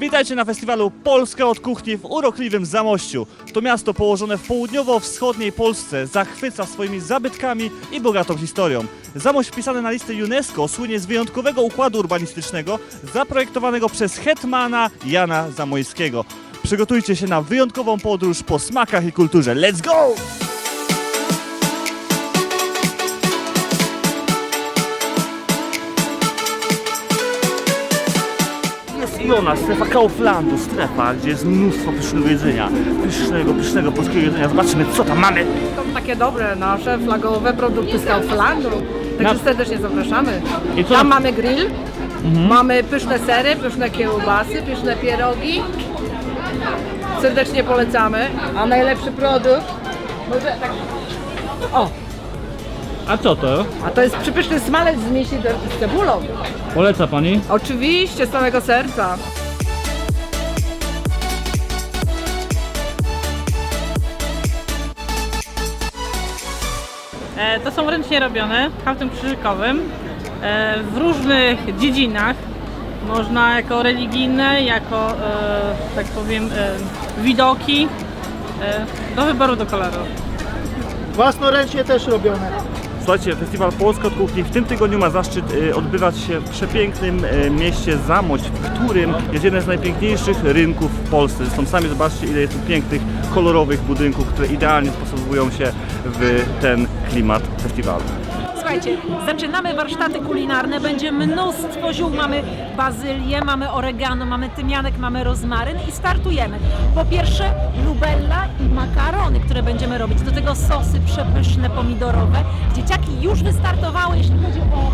Witajcie na festiwalu Polska od kuchni w urokliwym Zamościu. To miasto położone w południowo-wschodniej Polsce zachwyca swoimi zabytkami i bogatą historią. Zamość wpisane na listę UNESCO słynie z wyjątkowego układu urbanistycznego zaprojektowanego przez hetmana Jana Zamojskiego. Przygotujcie się na wyjątkową podróż po smakach i kulturze. Let's go! Jest i ona, strefa Kauflandu, strefa, gdzie jest mnóstwo pysznego jedzenia. Pysznego, pysznego polskiego jedzenia. Zobaczymy, co tam mamy. Są takie dobre nasze flagowe produkty z Kauflandu. Także Na- serdecznie zapraszamy. I co- Tam mamy grill, mamy pyszne sery, pyszne kiełbasy, pyszne pierogi. Serdecznie polecamy. A najlepszy produkt. Może tak. O, A co to? a to jest przypyszny smalec z mięśni z cebulą. Poleca pani? Oczywiście, z całego serca. E, To są ręcznie robione haftem krzyżykowym e, w różnych dziedzinach. Można jako religijne, jako, e, tak powiem, e, widoki, e, do wyboru do koloru. Własnoręcznie też robione. Słuchajcie, festiwal Polska od Kuchni w tym tygodniu ma zaszczyt y, odbywać się w przepięknym y, mieście Zamość, w którym jest jeden z najpiękniejszych rynków w Polsce. Zresztą sami zobaczcie, ile jest tu pięknych, kolorowych budynków, które idealnie dostosowują się w ten klimat festiwalu. Słuchajcie, zaczynamy warsztaty kulinarne, będzie mnóstwo ziół, mamy bazylię, mamy oregano, mamy tymianek, mamy rozmaryn i startujemy. Po pierwsze lubella i makarony, które będziemy robić, do tego sosy przepyszne, pomidorowe. Dzieciaki już wystartowały, jeśli chodzi o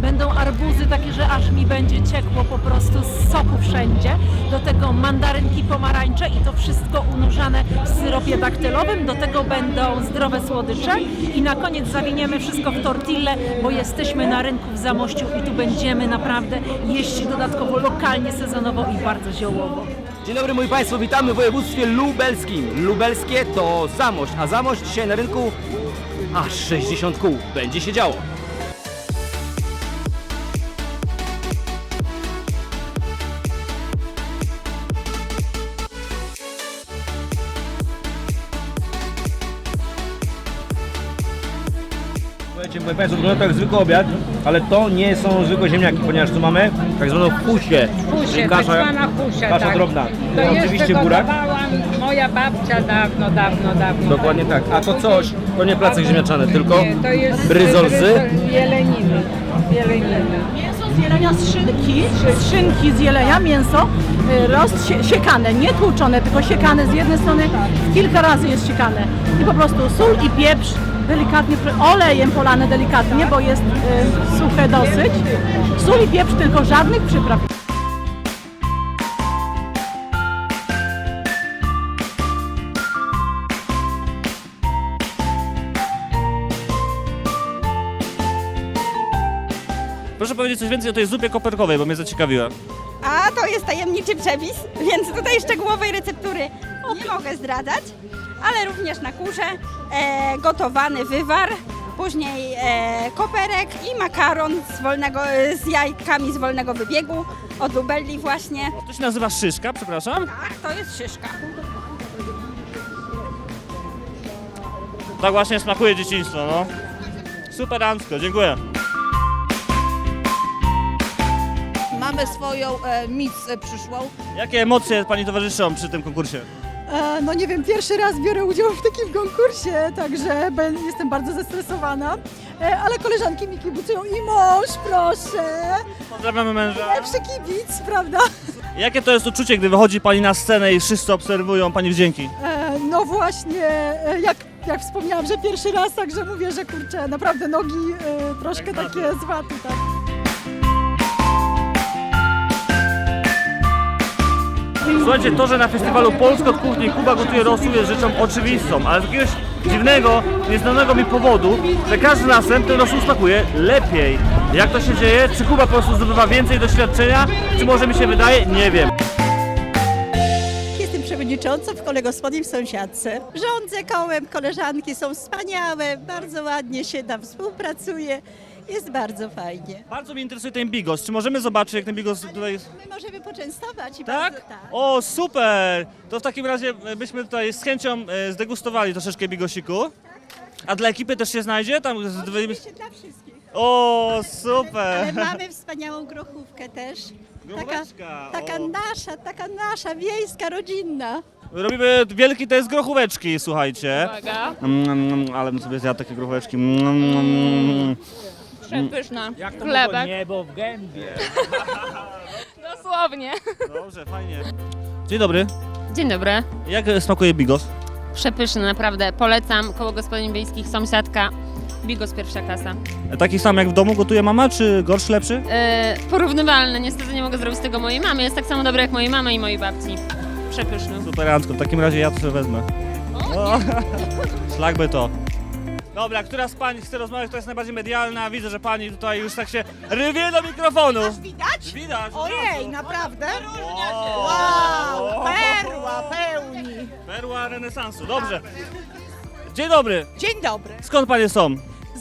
Będą arbuzy takie, że aż mi będzie ciekło po prostu z soku wszędzie. Do tego mandarynki, pomarańcze i to wszystko unurzane w syropie daktylowym. Do tego będą zdrowe słodycze i na koniec zawiniemy wszystko w tortille, bo jesteśmy na rynku w Zamościu i tu będziemy naprawdę jeść dodatkowo lokalnie, sezonowo i bardzo ziołowo. Dzień dobry moi Państwo, witamy w województwie lubelskim. Lubelskie to Zamość, a Zamość dzisiaj na rynku aż 60 kół. Będzie się działo. Słuchajcie, moi Państwo, wygląda to jak zwykły obiad, ale to nie są zwykłe ziemniaki, ponieważ tu mamy tak zwaną fusię. Pusie, czyli tak kasza, zwana pusia, kasza tak. drobna. To Oczywiście jeszcze burak. moja babcia dawno, dawno, dawno. Dokładnie tak. A to coś, to nie placek ziemniaczany, tylko Nie, to jest bryzol z... bryzol jeleniny. Jeleniny. Mięso z jelenia z szynki, z szynki z jelenia, mięso y, rozsiekane, nie tłuczone, tylko siekane z jednej strony, kilka razy jest siekane. I po prostu sól i pieprz, delikatnie, olejem polane delikatnie, bo jest y, suche dosyć. Sól i pieprz, tylko żadnych przypraw. Proszę powiedzieć coś więcej o tej zupie koperkowej, bo mnie zaciekawiła. A to jest tajemniczy przepis, więc tutaj szczegółowej receptury nie mogę zdradzać, ale również na kurze e, gotowany wywar, później e, koperek i makaron z, wolnego, e, z jajkami z wolnego wybiegu od Lubelli właśnie. To się nazywa szyszka, przepraszam. Tak, to jest szyszka. Tak właśnie smakuje dzieciństwo, no. Superancko, dziękuję. Mamy swoją e, mic e, przyszłą. Jakie emocje Pani towarzyszą przy tym konkursie? E, No nie wiem, pierwszy raz biorę udział w takim konkursie, także jestem bardzo zestresowana. E, Ale koleżanki mi kibicują i mąż, proszę. Pozdrawiamy męża. Lepszy kibic, prawda? Jakie to jest uczucie, gdy wychodzi Pani na scenę i wszyscy obserwują Pani wdzięki? E, No właśnie, jak, jak wspomniałam, że pierwszy raz, także mówię, że kurczę, naprawdę nogi troszkę takie z waty, tak. Słuchajcie, to, że na festiwalu Polsko od Kuchni Kuba gotuje rosół jest rzeczą oczywistą, ale z jakiegoś dziwnego, nieznanego mi powodu, że każdy razem ten rosół smakuje lepiej. Jak to się dzieje? Czy Kuba po prostu zdobywa więcej doświadczenia? Czy może mi się wydaje? Nie wiem. Przewodniczącą w kole gospodyń w sąsiadce. Rządzę kołem, koleżanki są wspaniałe, bardzo ładnie się tam współpracuje Jest bardzo fajnie. Bardzo mnie interesuje ten bigos. Czy możemy zobaczyć, jak ten bigos tutaj jest? My możemy poczęstować i Tak? bardzo tak. O, super! To w takim razie e, byśmy tutaj z chęcią e, zdegustowali troszeczkę bigosiku. A dla ekipy też się znajdzie? Tam z... Oczywiście dla wszystkich. O, Ale super! mamy wspaniałą grochówkę też. Taka, Grochóweczka, taka o. nasza, taka nasza, wiejska, rodzinna. Robimy wielki test grochóweczki, słuchajcie. Uwaga. Mm, mm, ale bym sobie zjadł takie grochóweczki. Mm, mm, mm. Przepyszna. Chlebek. niebo w gębie. Dosłownie. Dobrze, fajnie. Dzień dobry. Dzień dobry. Jak smakuje bigos? Przepyszny, naprawdę. Polecam. Koło gospodyń wiejskich, sąsiadka. Bigos pierwsza klasa. Taki sam jak w domu gotuje mama, czy gorszy, lepszy? Yy, porównywalny. Niestety nie mogę zrobić tego mojej mamy. Jest tak samo dobry jak mojej mamy i mojej babci. Przepyszny. Super, Antko. W takim razie ja to sobie wezmę. O, Szlak by to. Dobra, która z pań chce rozmawiać, to jest najbardziej medialna. Widzę, że pani tutaj już tak się rwie do mikrofonu. Widać? Widać. od Ojej, razu. naprawdę? Wow, Wow, perła pełni. Perła renesansu, dobrze. Dzień dobry. Dzień dobry. Skąd panie są?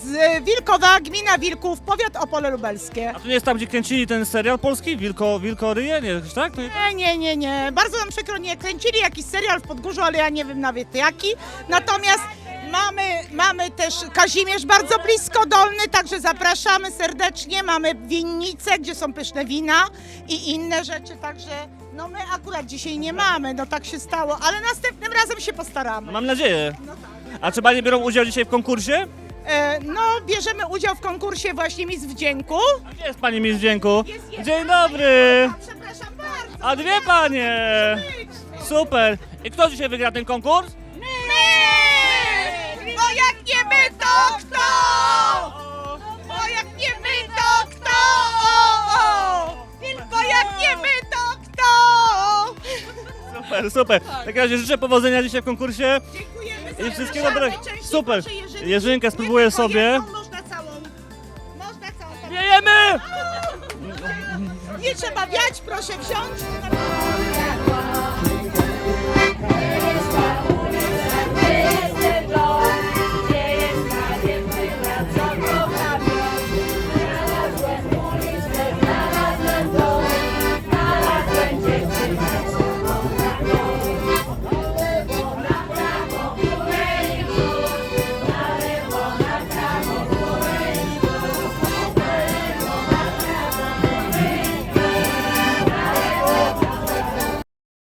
Z Wilkowa, gmina Wilków, powiat Opole Lubelskie. A to nie jest tam, gdzie kręcili ten serial polski? Wilko, Wilko ryje? Nie, tak? Nie... Nie, nie, nie, nie. Bardzo nam przykro, nie kręcili jakiś serial w Podgórzu, ale ja nie wiem nawet jaki. Natomiast mamy, mamy też Kazimierz bardzo blisko Dolny, także zapraszamy serdecznie. Mamy winnice, gdzie są pyszne wina i inne rzeczy, także no my akurat dzisiaj nie mamy, no tak się stało, ale następnym razem się postaramy. Mam nadzieję. A czy panie biorą udział dzisiaj w konkursie? E, no, bierzemy udział w konkursie właśnie Miss Wdzięku. A Gdzie jest pani Miss Dźwięku? Dzień dobry. Przepraszam bardzo. A dwie panie. Super. I kto dzisiaj wygra ten konkurs? My! Bo jak nie my, to kto? Super, super. W takim razie życzę powodzenia dzisiaj w konkursie. Dziękujemy I wszystkiego dobrego. Super. Jerzynkę spróbuję sobie. Można całą. Można całą. Wiejemy! Nie trzeba wiać, proszę wsiąść.